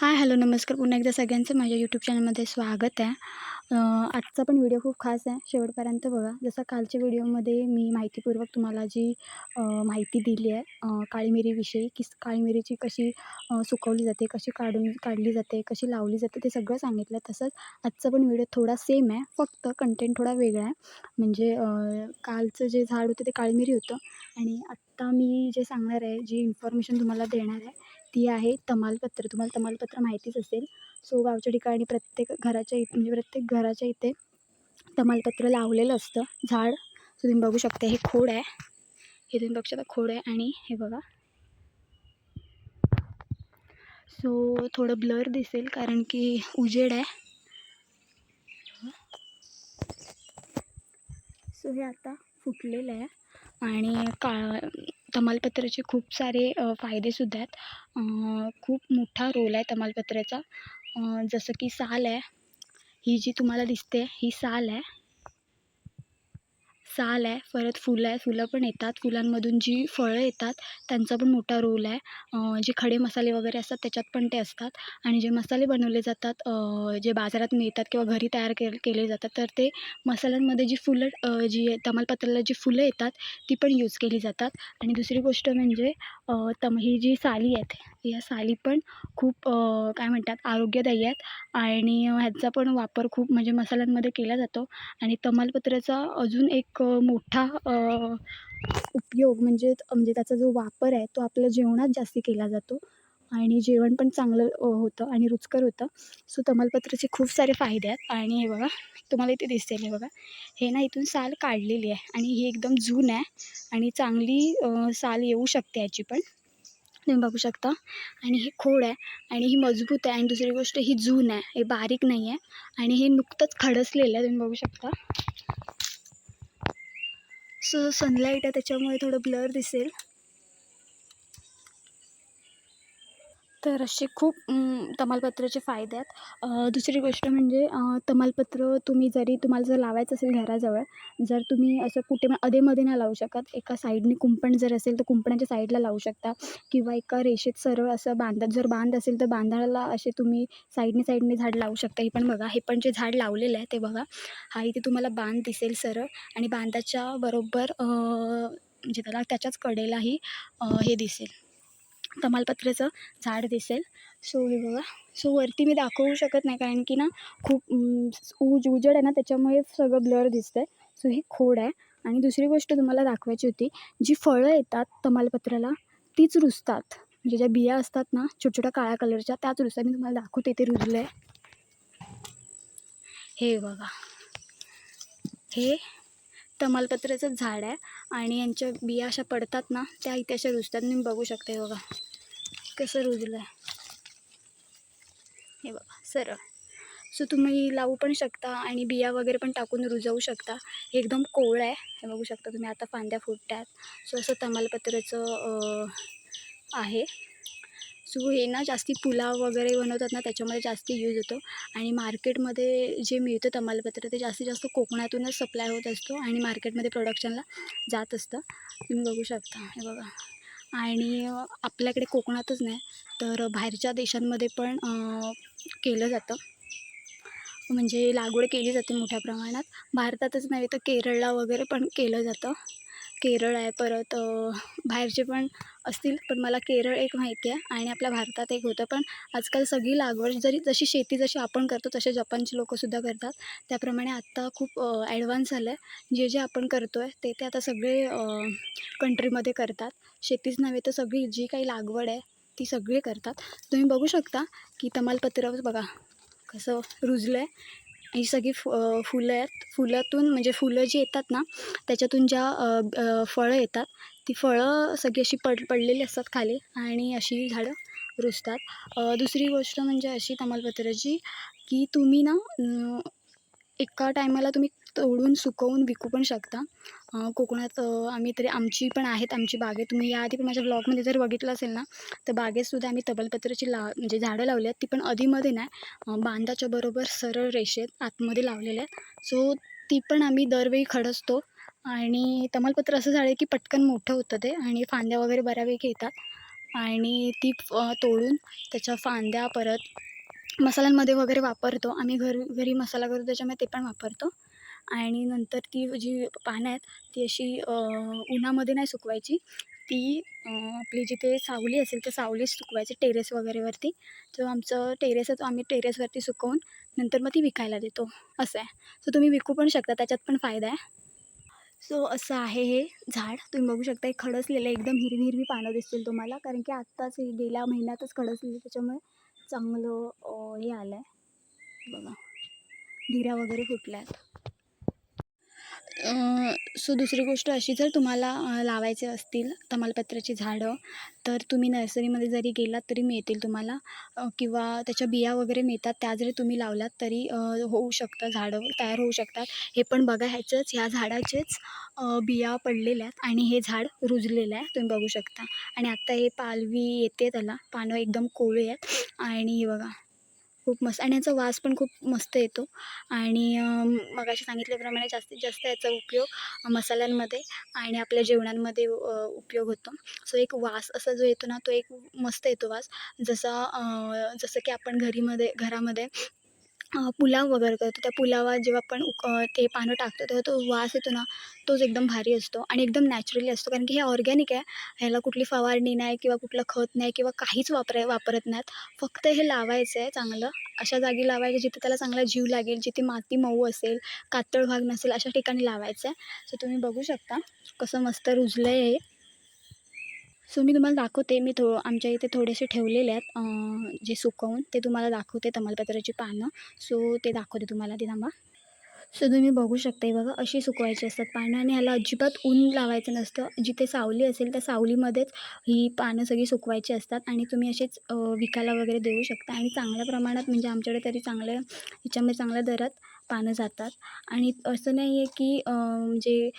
Hi hello नमस्कार. पुन्हा एकदा सगळ्यांचं माझ्या यूट्यूब चॅनलमध्ये स्वागत आहे. आजचा पण व्हिडिओ खूप खास आहे. शेवटपर्यंत बघा. जसं कालच्या व्हिडिओमध्ये मी माहितीपूर्वक तुम्हाला जी माहिती दिली आहे काळी मिरीविषयी की काळी मिरीची कशी सुकवली जाते कशी काढून काढली जाते कशी लावली जाते ते सगळं सांगितलं. तसंच आजचा पण व्हिडिओ थोडा सेम आहे. फक्त कंटेंट थोडा वेगळा आहे. म्हणजे कालचं जे झाड होतं ते काळी मिरी होतं. आणि आत्ता मी जे सांगणार आहे जी इन्फॉर्मेशन तुम्हाला देणार आहे ती आहे तमालपत्र. तुम्हाला तमालपत्र माहितीच असेल. सो गावच्या ठिकाणी प्रत्येक घराच्या इथे म्हणजे प्रत्येक घराच्या इथे तमालपत्र लावलेलं असतं. झाड. सो तुम्ही बघू शकता हे खोड आहे. हे तुम्ही बघू शकता खोड आहे आणि हे बघा. सो थोडं ब्लर दिसेल कारण की उजेड आहे. सो हे आता फुटलेलं आहे आणि काळ तमालपत्राचे खूप सारे फायदेसुद्धा आहेत. खूप मोठा रोल आहे तमालपत्राचा. जसं की साल आहे. ही जी तुम्हाला दिसते ही साल आहे. साल आहे परत फुलं आहे फुलं पण येतात. फुलांमधून जी फळं येतात त्यांचा पण मोठा रोल आहे. जे खडे मसाले वगैरे असतात त्याच्यात पण ते असतात. आणि जे मसाले बनवले जातात जे बाजारात मिळतात किंवा घरी तयार के केले जातात तर ते मसाल्यांमध्ये जी फुलं जी तमालपत्राला जी फुलं येतात ती पण यूज केली जातात. आणि दुसरी गोष्ट म्हणजे तम ही जी साली आहेत या साली पण खूप काय म्हणतात आरोग्यदायी आहेत आणि ह्याचा पण वापर खूप म्हणजे मसाल्यांमध्ये केला जातो आणि तमालपत्राचा अजून एक मोठा उपयोग म्हणजे म्हणजे त्याचा जो वापर आहे तो आपल्या जेवणात जास्ती केला जातो. आणि जेवण पण चांगलं होतं आणि रुचकर होतं. सो तमालपत्राचे खूप सारे फायदे आहेत. आणि हे बघा तुम्हाला इथे दिसेल हे बघा. हे ना इथून साल काढलेली आहे. आणि ही एकदम जून आहे. आणि चांगली साल येऊ शकते याची पण. तुम्ही बघू शकता. आणि हे खोड आहे. आणि ही मजबूत आहे. आणि दुसरी गोष्ट ही जून आहे. हे बारीक नाही आहे. आणि हे नुकतंच खडसलेलं आहे. तुम्ही बघू शकता. सो सनलाईट आहे. त्याच्यामुळे थोडं ब्लर दिसेल. तर असे खूप तमालपत्राचे फायदे आहेत. दुसरी गोष्ट म्हणजे तमालपत्र तुम्ही जरी तुम्हाला जर लावायचं असेल घराजवळ जर तुम्ही असं कुठे पण अधेमध्ये नाही लावू शकत. एका साईडने कुंपण जर असेल तर कुंपणाच्या साईडला लावू शकता. किंवा एका रेषेत सरळ असं बांधत जर बांध असेल तर बांधाला असे तुम्ही साईडने साईडने झाड लावू शकता. हे पण बघा हे पण जे झाड लावलेलं आहे ते बघा. हा इथे तुम्हाला बांध दिसेल सरळ. आणि बांधाच्या बरोबर म्हणजे त्याला त्याच्याच कडेलाही हे दिसेल. तमालपत्राचं झाड दिसेल. सो हे बघा. सो वरती मी दाखवू शकत नाही कारण की ना खूप उज उजड आहे ना त्याच्यामुळे सगळं ब्लर दिसतं आहे सो हे खोड आहे. आणि दुसरी गोष्ट तुम्हाला दाखवायची होती जी फळं येतात तमालपत्राला तीच रुजतात. म्हणजे ज्या बिया असतात ना छोट्या छोट्या काळ्या कलरच्या त्याच रुजतात. मी तुम्हाला दाखवते ते रुजलं आहे हे बघा. हे तमालपत्राचं झाड आहे. आणि यांच्या बिया अशा पडतात ना त्या इथे अशा रुजतात. मी बघू शकते बघा. कसं रुजलं आहे हे बघा सरळ. सो तुम्ही लावू पण शकता आणि बिया वगैरे पण टाकून रुजवू शकता. हे एकदम कोवळं आहे. हे बघू शकता तुम्ही आता फांद्या फुटतात. सो असं तमालपत्राचं आहे. सो हे ना जास्ती पुलाव वगैरे बनवतात ना त्याच्यामध्ये जास्ती यूज होतो. आणि मार्केटमध्ये जे मिळतं तमालपत्र ते जास्तीत जास्त कोकणातूनच सप्लाय होत असतो आणि मार्केटमध्ये प्रोडक्शनला जात असतं. तुम्ही बघू शकता. हे बघा. आणि आपल्याकडे कोकणातच नाही तर बाहेरच्या देशांमध्ये पण केलं जातं. म्हणजे लागवड केली जाते मोठ्या प्रमाणात. भारतातच नाही तर केरळला वगैरे पण केलं जातं. केरळ आहे. परत बाहेरचे पण असतील पण मला केरळ एक माहिती आहे आणि आपल्या भारतात एक होतं. पण आजकाल सगळी लागवड जरी जशी शेती जशी आपण करतो तसे जपानची लोकंसुद्धा करतात. त्याप्रमाणे आत्ता खूप ॲडव्हान्स झालं आहे जे जे आपण करतो आहे ते ते आता सगळे कंट्रीमध्ये करतात. शेतीच नव्हे तर सगळी जी काही लागवड आहे ती सगळे करतात. तुम्ही बघू शकता की तमालपत्र बघा कसं रुजलं आहे ही सगळी फु फुलं आहेत फुलातून म्हणजे फुलं जी येतात ना त्याच्यातून ज्या फळं येतात ती फळं सगळी अशी पड पडलेली असतात खाली आणि अशी झाडं रुजतात. दुसरी गोष्ट म्हणजे अशी तमालपत्राची की तुम्ही ना एका टायमाला तुम्ही तोडून सुकवून विकू पण शकता. कोकणात आम्ही तरी आमची पण आहेत आमची बागे. तुम्ही याआधी पण माझ्या ब्लॉगमध्ये जर बघितलं असेल ना तर बागेतसुद्धा आम्ही तबलपत्राची ला म्हणजे झाडं लावली आहेत ती पण अधीमध्ये नाही बांधाच्या बरोबर सरळ रेषेत आतमध्ये लावलेल्या आहेत. सो ती पण आम्ही दरवेळी खडसतो. आणि तमालपत्र असं झाड आहे की पटकन मोठं होतं ते आणि फांद्या वगैरे बऱ्यापैकी येतात. आणि ती तोडून त्याच्या फांद्या परत मसाल्यांमध्ये वगैरे वापरतो. आम्ही घर घरी मसाला करतो त्याच्यामुळे ते पण वापरतो. आणि नंतर ती जी पानं आहेत ती अशी उन्हामध्ये नाही सुकवायची. ती आपली जिथे सावली असेल त्या सावलीत सुकवायची टेरेस वगैरेवरती तर आमचं टेरेस आहे तो आम्ही टेरेसवरती सुकवून नंतर मग ती विकायला देतो. असं आहे. सो तुम्ही विकू पण शकता त्याच्यात पण फायदा आहे. सो असं आहे हे झाड. तुम्ही बघू शकता हे खडसलेलं आहे एकदम हिरवी हिरवी पानं दिसतील तुम्हाला. कारण की आत्ताच हे गेल्या महिन्यातच खडसलेलं त्याच्यामुळे चांगलं हे आलं आहे बघा. धिऱ्या वगैरे फुटल्या आहेत सो दुसरी गोष्ट अशी जर तुम्हाला लावायचे असतील तमालपत्राची झाडं तर तुम्ही नर्सरीमध्ये जरी गेलात तरी मिळतील तुम्हाला किंवा त्याच्या बिया वगैरे मिळतात त्या जरी तुम्ही लावलात तरी होऊ शकतं झाडं तयार होऊ शकतात. हे पण बघा ह्याचंच ह्या झाडाचेच बिया पडलेल्या आहेत आणि हे झाड रुजलेलं आहे तुम्ही बघू शकता. आणि आत्ता हे पालवी येते त्याला पानं एकदम कोवळी आहेत. आणि हे बघा खूप मस्त आणि याचा वास पण खूप मस्त येतो. आणि अं, मगाशी सांगितल्याप्रमाणे जास्तीत जास्त याचा उपयोग मसाल्यांमध्ये आणि आपल्या जेवणांमध्ये उपयोग होतो. सो एक वास असा जो येतो ना तो एक मस्त येतो वास. जसा जसं की आपण घरीमध्ये घरामध्ये पुलाव वगैरे करतो. त्या पुलावात जेव्हा आपण उक ते पानं टाकतो तेव्हा तो वास येतो ना तोच एकदम भारी असतो आणि एकदम नॅचरली असतो. कारण की हे ऑर्गॅनिक आहे. ह्याला कुठली फवारणी नाही किंवा कुठलं खत नाही किंवा काहीच वापराय वापरत नाहीत. फक्त हे लावायचं आहे चांगलं. अशा जागी लावायचं जिथे त्याला चांगला जीव लागेल जिथे माती मऊ असेल कातळ भाग नसेल अशा ठिकाणी लावायचं आहे सो तुम्ही बघू शकता कसं मस्त रुजलं आहे हे. सो मी तुम्हाला दाखवते. मी थो आमच्या इथे थोडेसे ठेवलेले आहेत जे सुकवून. ते तुम्हाला दाखवते तमालपत्राची पानं. सो ते दाखवते तुम्हाला. ते थांबा. सो तुम्ही बघू शकता हे बघा अशी सुकवायची असतात पानं आणि ह्याला अजिबात ऊन लावायचं नसतं. जिथे सावली असेल त्या सावलीमध्येच ही पानं सगळी सुकवायची असतात आणि तुम्ही असेच विकायला वगैरे देऊ शकता आणि चांगल्या प्रमाणात म्हणजे आमच्याकडे तरी चांगल्या ह्याच्यामध्ये चांगल्या दरात पानं जातात. आणि असं नाही आहे की म्हणजे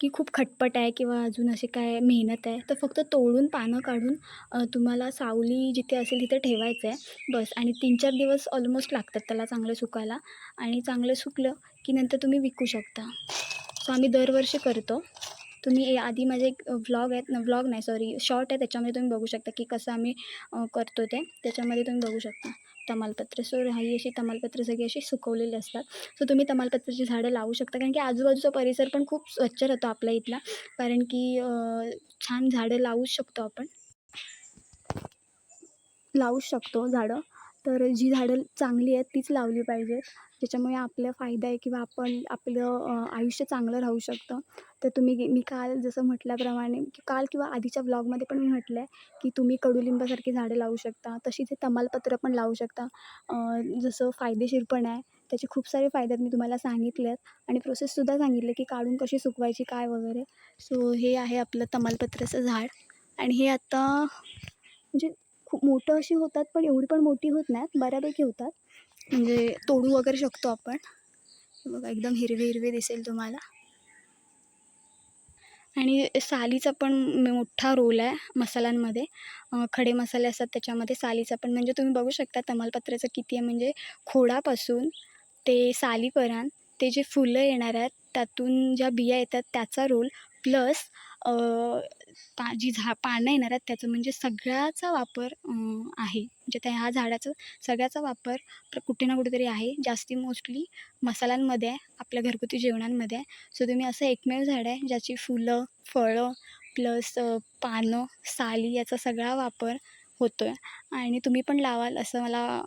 की खूप खटपट आहे किंवा अजून असे काय मेहनत आहे तर फक्त तोडून पानं काढून तुम्हाला सावली जिथे असेल तिथे ठेवायचं आहे. बस आणि तीन चार दिवस ऑलमोस्ट लागतात त्याला चांगलं सुकायला. आणि चांगलं सुकलं की नंतर तुम्ही विकू शकता. सो आम्ही दरवर्षी करतो. तुम्ही ए- आधी माझे एक व्लॉग आहेत व्लॉग नाही सॉरी शॉर्ट आहे त्याच्यामध्ये तुम्ही बघू शकता की कसं आम्ही करतो ते. त्याच्यामध्ये तुम्ही बघू शकता तमालपत्र. सो ही अशी तमालपत्र सगळी अशी सुकवलेली असतात. सो तुम्ही तमालपत्राची झाडं लावू शकता कारण की आजूबाजूचा परिसर पण खूप स्वच्छ राहतो आपल्या इथला. कारण की छान झाडं लावूच शकतो आपण. लावू शकतो झाडं. तर जी झाडं चांगली आहेत तीच लावली पाहिजे. ज्याच्यामुळे आपला फायदा आहे किंवा आपण आपलं आयुष्य चांगलं राहू शकतं. तर तुम्ही मी काल जसं म्हटल्याप्रमाणे की काल किंवा आधीच्या ब्लॉगमध्ये पण मी म्हटलं आहे की तुम्ही कडुलिंबासारखी झाडं लावू शकता. तशीच हे तमालपत्र पण लावू शकता. जसं फायदेशीर पण आहे. त्याचे खूप सारे फायदे आहेत मी तुम्हाला सांगितले आहेत आणि प्रोसेससुद्धा सांगितले की काढून कशी सुकवायची काय वगैरे. सो हे आहे आपलं तमालपत्राचं झाड. आणि हे आता म्हणजे खूप मोठं अशी होतात पण एवढी पण मोठी होत नाहीत बऱ्यापैकी होतात. म्हणजे तोडू वगैरे शकतो आपण. बघा एकदम हिरवे हिरवे दिसेल तुम्हाला. आणि सालीचा पण मोठा रोल आहे मसाल्यांमध्ये. खडे मसाले असतात त्याच्यामध्ये सालीचा पण. म्हणजे तुम्ही बघू शकता तमालपत्राचं किती आहे. म्हणजे खोडापासून ते सालीपर्यंत ते जे फुलं येणार आहेत त्यातून ज्या बिया येतात त्याचा रोल प्लस पा जी झा पानं येणार आहेत त्याचं म्हणजे सगळ्याचा वापर आहे. म्हणजे त्या ह्या झाडाचं सगळ्याचा वापर कुठे ना कुठेतरी आहे. जास्ती मोस्टली मसाल्यांमध्ये आहे आपल्या घरगुती जेवणांमध्ये आहे. सो तुम्ही असं एकमेव झाड आहे ज्याची फुलं फळं प्लस पानं साली याचा सगळा वापर होतो आहे आणि तुम्ही पण लावाल असं मला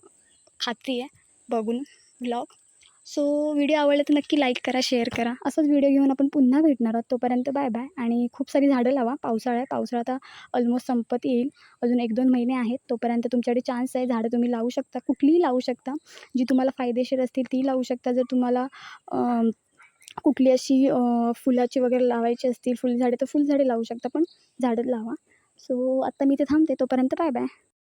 खात्री आहे. बघून ब्लॉग. सो व्हिडिओ आवडला तर नक्की लाईक करा शेअर करा. असंच व्हिडिओ घेऊन आपण पुन्हा भेटणार आहोत. तोपर्यंत बाय बाय आणि खूप सारी झाडं लावा. पावसाळा आहे. पावसाळा आता ऑलमोस्ट संपत येईल. अजून एक दोन महिने आहेत. तोपर्यंत तुमच्याकडे चान्स आहे. झाडं तुम्ही लावू शकता. कुठलीही लावू शकता. जी तुम्हाला फायदेशीर असतील ती लावू शकता. जर तुम्हाला कुठली अशी फुलाची वगैरे लावायची असतील फुलझाडे तर फुलझाडे लावू शकता. पण झाडं लावा. सो आत्ता मी ते थांबते. तोपर्यंत बाय बाय